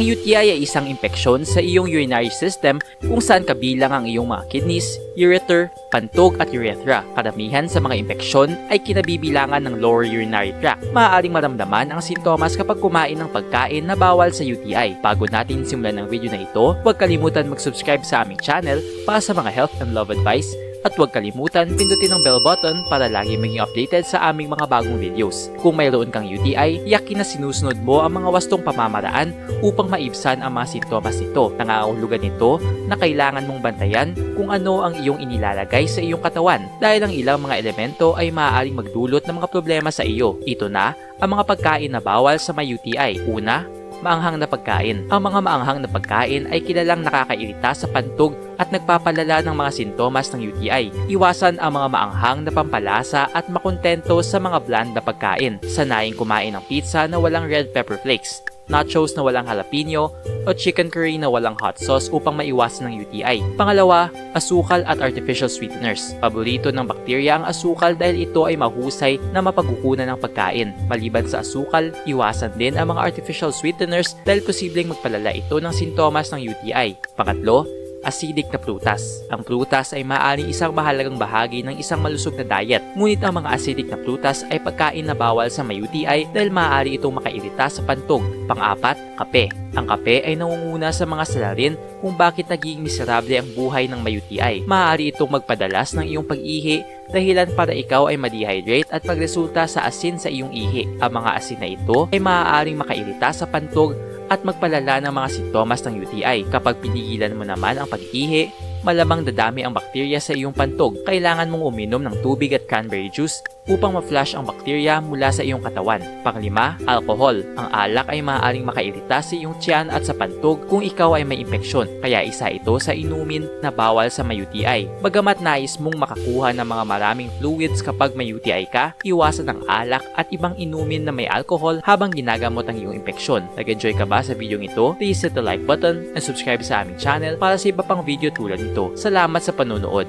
Ang UTI ay isang impeksyon sa iyong urinary system kung saan kabilang ang iyong mga kidneys, ureter, pantog at urethra. Karamihan sa mga impeksyon ay kinabibilangan ng lower urinary tract. Maaaring maramdaman ang sintomas kapag kumain ng pagkain na bawal sa UTI. Bago natin simulan ang video na ito, huwag kalimutan mag-subscribe sa aming channel para sa mga health and love advice at huwag kalimutan pindutin ang bell button para lagi maging updated sa aming mga bagong videos. Kung mayroon kang UTI, yakin na sinusunod mo ang mga wastong pamamaraan upang maibsan ang mga sintomas nito. Nangangahulugan nito na kailangan mong bantayan kung ano ang iyong inilalagay sa iyong katawan dahil ang ilang mga elemento ay maaaring magdulot ng mga problema sa iyo. Ito na ang mga pagkain na bawal sa may UTI. Una, maanghang na pagkain. Ang mga maanghang na pagkain ay kilalang nakakairita sa pantog at nagpapalala ng mga sintomas ng UTI. Iwasan ang mga maanghang na pampalasa at makontento sa mga bland na pagkain. Sanayin kumain ng pizza na walang red pepper flakes nachos na walang jalapeno, o chicken curry na walang hot sauce upang maiwasan ng UTI. Pangalawa, asukal at artificial sweeteners. Paborito ng bakterya ang asukal dahil ito ay mahusay na mapagkukunan ng pagkain. Maliban sa asukal, iwasan din ang mga artificial sweeteners dahil posibleng magpalala ito ng sintomas ng UTI. Pangatlo, acidic na prutas. Ang prutas ay maaaring isang mahalagang bahagi ng isang malusog na diet. Ngunit ang mga acidic na prutas ay pagkain na bawal sa may UTI dahil maaari itong makairita sa pantog. Pang-apat, kape. Ang kape ay nangunguna sa mga salarin kung bakit naging miserable ang buhay ng may UTI. Maaari itong magpadalas ng iyong pag-ihi dahilan para ikaw ay ma-dehydrate at magresulta sa asin sa iyong ihi. Ang mga asin na ito ay maaaring makairita sa pantog at magpalala ng mga sintomas ng UTI. Kapag pinigilan mo naman ang pag-ihi, malamang dadami ang bakterya sa iyong pantog. Kailangan mong uminom ng tubig at cranberry juice upang ma-flush ang bakterya mula sa iyong katawan. Panglima, alcohol. Ang alak ay maaaring makairita sa iyong tiyan at sa pantog kung ikaw ay may impeksyon. Kaya isa ito sa inumin na bawal sa may UTI. Bagamat nais mong makakuha ng mga maraming fluids kapag may UTI ka, iwasan ang alak at ibang inumin na may alcohol habang ginagamot ang iyong impeksyon. Nag-enjoy ka ba sa video ito? Please hit the like button and subscribe sa aming channel para sa iba pang video tulad nito. Salamat sa panonood.